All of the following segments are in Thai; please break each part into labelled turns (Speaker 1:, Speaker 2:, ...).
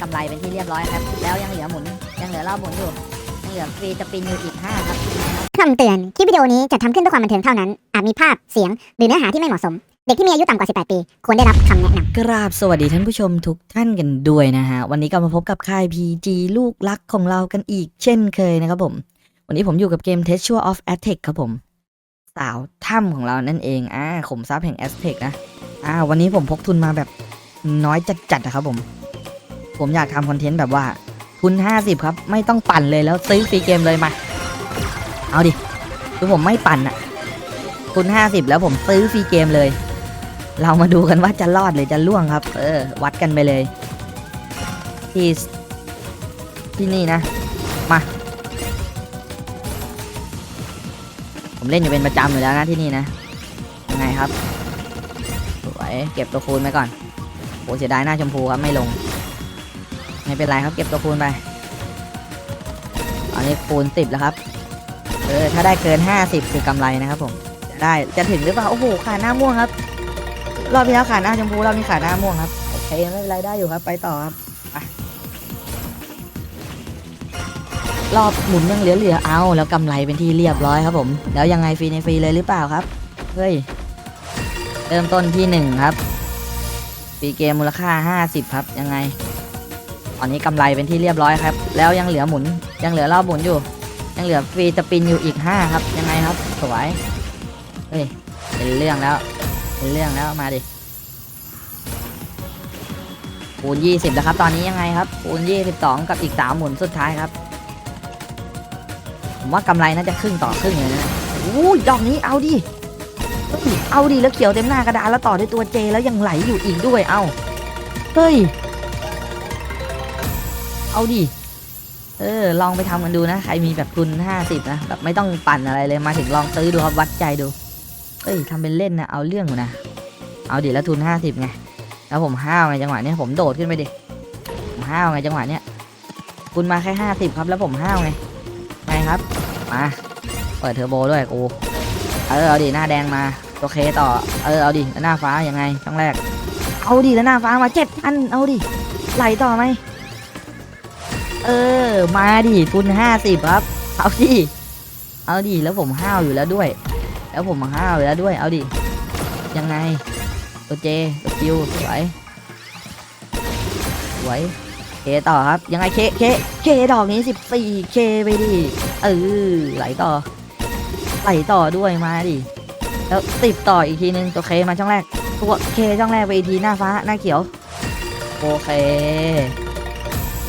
Speaker 1: กำไรเป็นที่เรียบร้อยครับ แล้วยังเหลือหมุน ยังเหลือรอบหมุนอยู่ ยังเหลือฟรีสปินอยู่อีก5ครับ
Speaker 2: คำเตือน คลิปวิดีโอนี้จัดทำขึ้นเพื่อความบันเทิงเท่านั้น อาจมีภาพ เสียง หรือเนื้อหาที่ไม่เหมาะสม เด็กที่มีอายุต่ำกว่า 18 ปี ควรได้รับคำแนะนำ
Speaker 3: กราบสวัสดีท่านผู้ชมทุกท่านกันด้วยนะฮะ วันนี้ก็มาพบกับค่าย PG ลูกรักของเรากันอีก เช่นเคยนะครับผม วันนี้ผมอยู่กับเกม t e s t u r of Aztec ครับผม สาวถ้ำของเรานั่นเอง อ่าขมทรัพย์แห่ง Aztec นะ อ่า วันนี้ผมพกทุนมาแบบน้อยจัดๆนะครับผม ผมอยากทำคอนเทนต์แบบว่าทุน 50 ครับ ไม่ต้องปั่นเลยแล้วซื้อฟรีเกมเลยมา เอาดิคือผมไม่ปั่นอะทุน 50 แล้วผมซื้อฟรีเกมเลย เรามาดูกันว่าจะรอดหรือจะล่วงครับ เออ วัดกันไปเลย ที่ที่นี่นะ มา ผมเล่นอยู่เป็นประจำอยู่แล้วนะที่นี่นะ ยังไงครับสวยเก็บตัวคูณไปก่อนโหเสียดายหน้าชมพูครับไม่ลง ไม่เป็นไรครับเก็บตัวคูณไปตอนนี้คูณสิบแล้วครับเออถ้าได้เกิน50คือกำไรนะครับผมจะได้จะถึงหรือเปล่าโอ้โหขาหน้าม่วงครับรอบที่แล้วขาหน้าชมพูรอบนี้ขาหน้าม่วงครับโอเคไม่เป็นไรได้อยู่ครับ ไปต่อครับไปรอบหมุนยังเหลือๆเอาแล้วกำไรเป็นที่เรียบร้อยครับผม แล้วยังไงฟรีในฟรีเลยหรือเปล่าครับ เฮ้ย เริ่มต้นที่หนึ่งครับฟรีเกมมูลค่า 50 ครับ ยังไง อนนี้กำไรเป็นที่เรียบร้อยครับ แล้วยังเหลือหมุน ยังเหลือรอบหมุนอยู่ ยังเหลือฟรีสปินอยู่อีก 5 ครับ ยังไงครับ สวย เฮ้ย เป็นเรื่องแล้ว เป็นเรื่องแล้ว มาดิคูณ20แล้วครับ ตอนนี้ยังไงครับคูณ22 กับอีก 3 หมุนสุดท้ายครับ ผมว่ากำไรน่าจะครึ่งต่อครึ่งเลยนะโอ้ดอกนี้เอาดิเฮ้ยเอาดิแล้วเขียวเต็มหน้ากระดานแล้วต่อด้วยตัวเจแล้วยังไหลอยู่อีกด้วย เอาเฮ้ย เอาดิ เออ ลองไปทำกันดูนะ ใครมีแบบทุน50นะ แบบไม่ต้องปั่นอะไรเลย มาถึงลองซื้อดูครับวัดใจดู เอ้ยทำเป็นเล่นนะ เอาเรื่องอยู่นะ เอาดิแล้วทุนห้าสิบไง แล้วผมห้าวไงจังหวะเนี้ยผมโดดขึ้นไปดิ ผมห้าวไงจังหวะเนี้ย คุณมาแค่ห้าสิบครับ แล้วผมห้าวไง ไงครับ มา เปิดเทอร์โบด้วยกู เออ เอาดิหน้าแดงมา โอเคต่อ เออ เอาดิแล้วหน้าฟ้ายังไงช่องแรก เอาดิแล้วหน้าฟ้ามาเจ็ดอัน เอาดิ ไหลต่อไหม เออ มาดิทุนห้าสิบครับ เอาดิ เอาดิ แล้วผมห้าวอยู่แล้วด้วย แล้วผมห้าวอยู่แล้วด้วย เอาดิ ยังไง ตัวเจ ตัวคิวสวยสวยเคต่อครับ ยังไงเคเคเคดอกนี้สิบสี่เคไปดิ เออ ไหลต่อ ไหลต่อด้วยมาดิ แล้วติดต่ออีกทีนึงตัวเคมาช่องแรก ตัวเคช่องแรกไปอีกทีหน้าฟ้าหน้าเขียว โอเค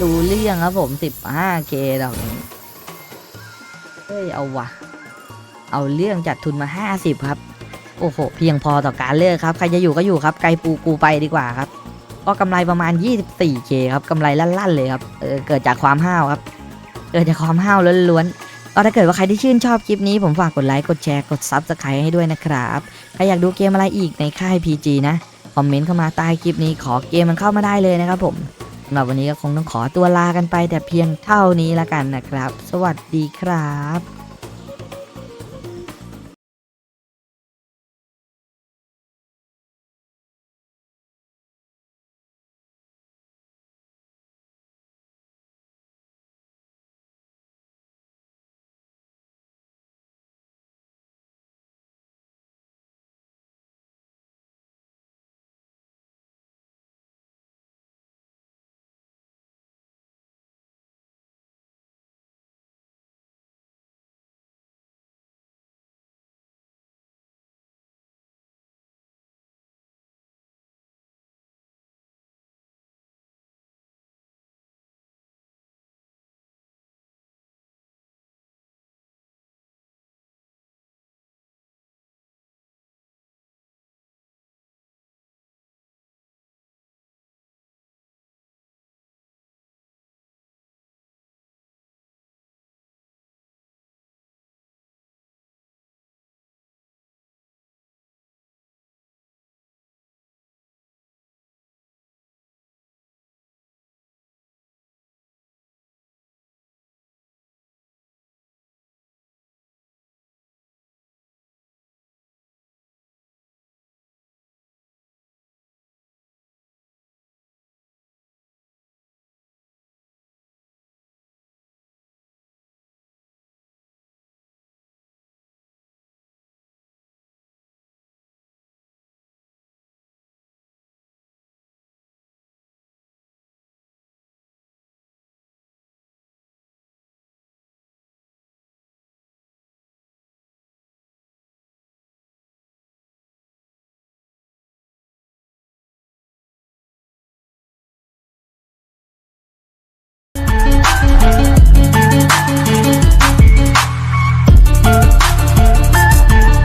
Speaker 3: ดูเรื่องครับผมสิบห้าเคดอกนี้เฮ้ย เอาวะ เอาเรื่องจัดทุนมา 50 ครับ โอ้โห เพียงพอต่อการเลือกครับ ใครจะอยู่ก็อยู่ครับ ไกลปูกูไปดีกว่าครับ ก็กำไรประมาณ 24k ครับกำไรลั่นๆเลยครับ เออ เกิดจากความห้าวครับ เกิดจากความห้าวล้วนๆก็ถ้าเกิดว่าใครที่ชื่นชอบคลิปนี้ผมฝากกดไลค์ กดแชร์ กดซับสไครต์ให้ด้วยนะครับ ใครอยากดูเกมอะไรอีกในค่าย PG นะ คอมเมนต์เข้ามาใต้คลิปนี้ขอเกมมันเข้ามาได้เลยนะครับผมำหรับวันนี้ก็คงต้องขอตัวลากันไปแต่เพียงเท่านี้ละกันนะครับ สวัสดีครับ